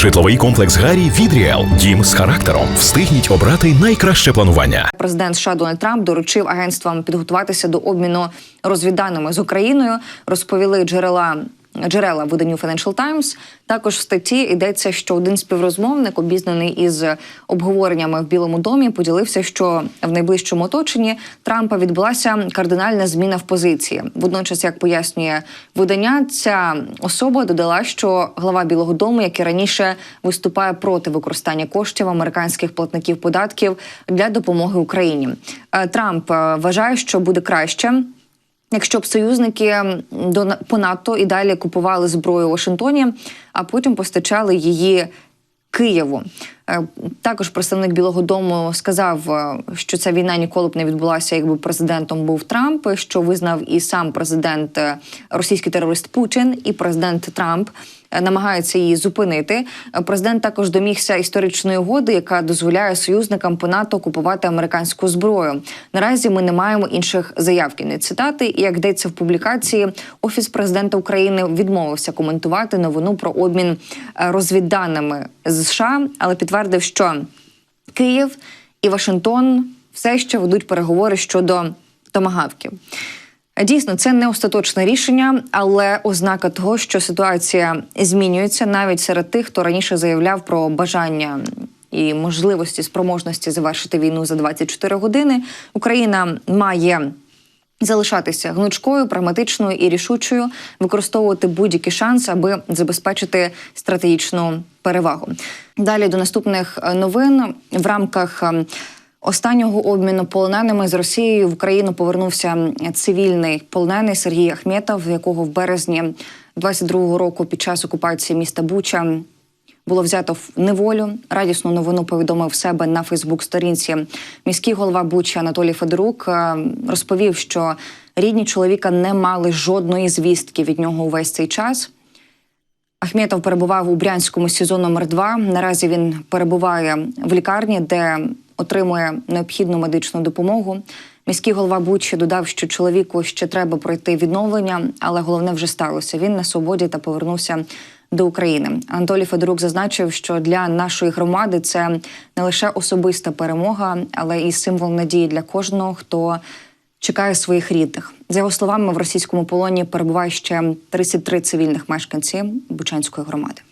Житловий комплекс Гарі від Ріел. Дім з характером. Встигніть обрати найкраще планування. Президент США Дональд Трамп доручив агентствам підготуватися до обміну розвідданими з Україною. Розповіли джерела. Джерела виданню Financial Times. Також в статті йдеться, що один співрозмовник, обізнаний із обговореннями в Білому домі, поділився, що в найближчому оточенні Трампа відбулася кардинальна зміна в позиції. Водночас, як пояснює видання, ця особа додала, що глава Білого Дому, як і раніше, виступає проти використання коштів американських платників податків для допомоги Україні. Е, Трамп е, вважає, що буде краще. Якщо б союзники до по НАТО і далі купували зброю у Вашингтоні, а потім постачали її Києву. Е, Також представник Білого Дому сказав, е, що ця війна ніколи б не відбулася, якби президентом був Трамп, що визнав і сам президент е, російський терорист Путін, і президент Трамп намагаються її зупинити. Президент також домігся історичної угоди, яка дозволяє союзникам по НАТО купувати американську зброю. Наразі ми не маємо інших заяв. Кінець цитати. І як йдеться в публікації, офіс президента України відмовився коментувати новину про обмін е, розвідданими з США, але підтвердив, що Київ і Вашингтон все ще ведуть переговори щодо томагавків. Дійсно, це не остаточне рішення, але ознака того, що ситуація змінюється навіть серед тих, хто раніше заявляв про бажання і можливості спроможності завершити війну за 24 години. Україна має залишатися гнучкою, прагматичною і рішучою, використовувати будь-які шанси, аби забезпечити стратегічну перевагу. Далі до наступних новин в рамках. Останнього обміну полоненими з Росією в Україну повернувся цивільний полонений Сергій Ахметов, якого в березні 22-го року під час окупації міста Буча було взято в неволю. Радісну новину повідомив себе на Фейсбук-сторінці. Міський голова Бучі Анатолій Федорук е, розповів, що рідні чоловіка не мали жодної звістки від нього увесь цей час. Ахметов перебував у Брянському СІЗО номер 2 Наразі він перебуває в лікарні, де отримує необхідну медичну допомогу. Міський голова Бучі додав, що чоловіку ще треба пройти відновлення, але головне вже сталося. Він на свободі та повернувся до України. Анатолій Федорук зазначив, що для нашої громади це не лише особиста перемога, але і символ надії для кожного, хто чекає своїх рідних. За його словами, в російському полоні перебуває ще 33 цивільних мешканці Бучанської громади.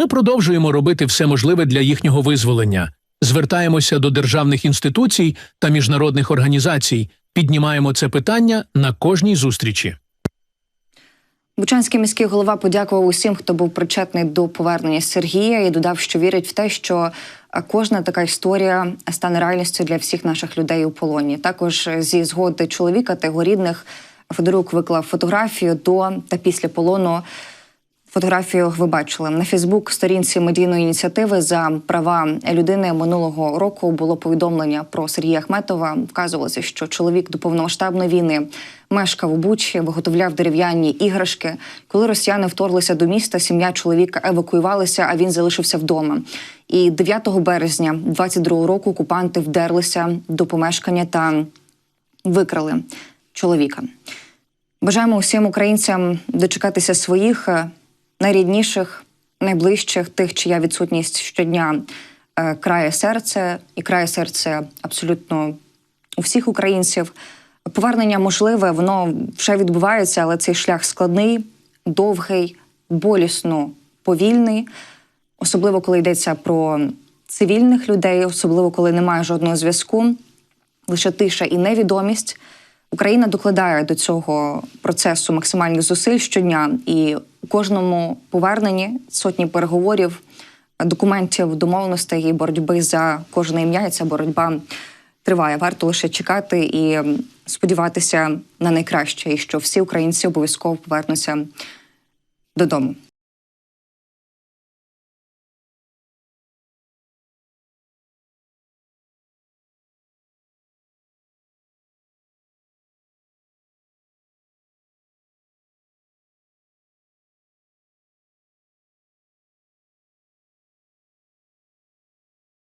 Ми продовжуємо робити все можливе для їхнього визволення. Звертаємося до державних інституцій та міжнародних організацій, піднімаємо це питання на кожній зустрічі. Бучанський міський голова подякував усім, хто був причетний до повернення Сергія, і додав, що вірить в те, що кожна така історія стане реальністю для всіх наших людей у полоні. Також зі згоди чоловіка та його рідних Федорук виклав фотографію до та після полону. Фотографію ви бачили на Фейсбук сторінці медійної ініціативи за права людини минулого року було повідомлення про Сергія Ахметова. Вказувалося, що чоловік до повномасштабної війни мешкав у Бучі, виготовляв дерев'яні іграшки. Коли росіяни вторглися до міста, сім'я чоловіка евакуювалася, а він залишився вдома. І 9 березня 22 року окупанти вдерлися до помешкання та викрали чоловіка. Бажаємо усім українцям дочекатися своїх найрідніших, найближчих, тих, чия відсутність щодня е, крає серце, і крає серце абсолютно у всіх українців. Повернення можливе, воно вже відбувається, але цей шлях складний, довгий, болісно повільний, особливо коли йдеться про цивільних людей, особливо коли немає жодного зв'язку лише тиша і невідомість. Україна докладає до цього процесу максимальних зусиль щодня, і кожному поверненні сотні переговорів, документів, домовленостей і боротьби за кожне ім'я. І ця боротьба триває. Варто лише чекати і сподіватися на найкраще, і що всі українці обов'язково повернуться додому.